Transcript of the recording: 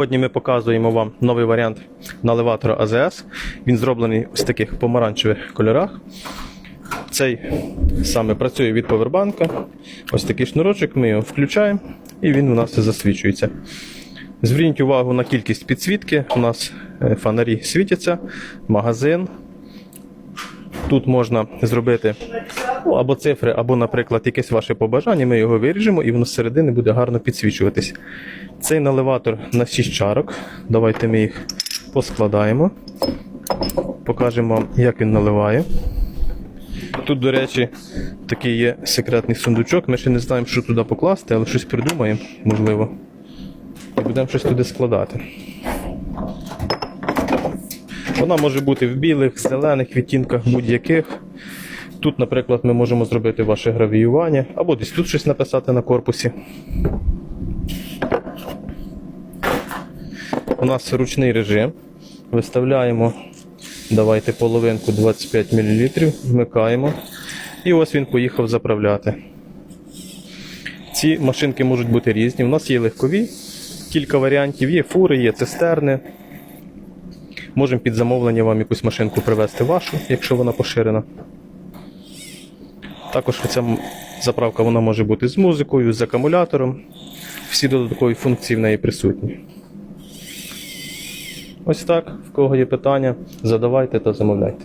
Сьогодні ми показуємо вам новий варіант наливатора АЗС. Він зроблений в таких помаранчевих кольорах. Цей саме працює від повербанка. Ось такий шнурочок, ми його включаємо і він у нас засвічується. Зверніть увагу на кількість підсвітки. У нас е, фонарі світяться, магазин. Тут можна зробити ну, або цифри, або, наприклад, якесь ваше побажання. Ми його виріжемо і воно зсередини буде гарно підсвічуватись. Цей наливатор на 6 чарок. Давайте ми їх поскладаємо. Покажемо вам, як він наливає. Тут, до речі, такий є секретний сундучок. Ми ще не знаємо, що туди покласти, але щось придумаємо, можливо. І будемо щось туди складати. Вона може бути в білих, зелених відтінках будь-яких. Тут, наприклад, ми можемо зробити ваше гравіювання, або десь тут щось написати на корпусі. У нас ручний режим. Виставляємо, давайте половинку 25 мл, вмикаємо. І ось він поїхав заправляти. Ці машинки можуть бути різні. У нас є легкові, кілька варіантів, є фури, є цистерни. Можемо під замовлення вам якусь машинку привезти вашу, якщо вона поширена. Також ця заправка вона може бути з музикою, з акумулятором. Всі додаткові функції в неї присутні. Ось так. В кого є питання, задавайте та замовляйте.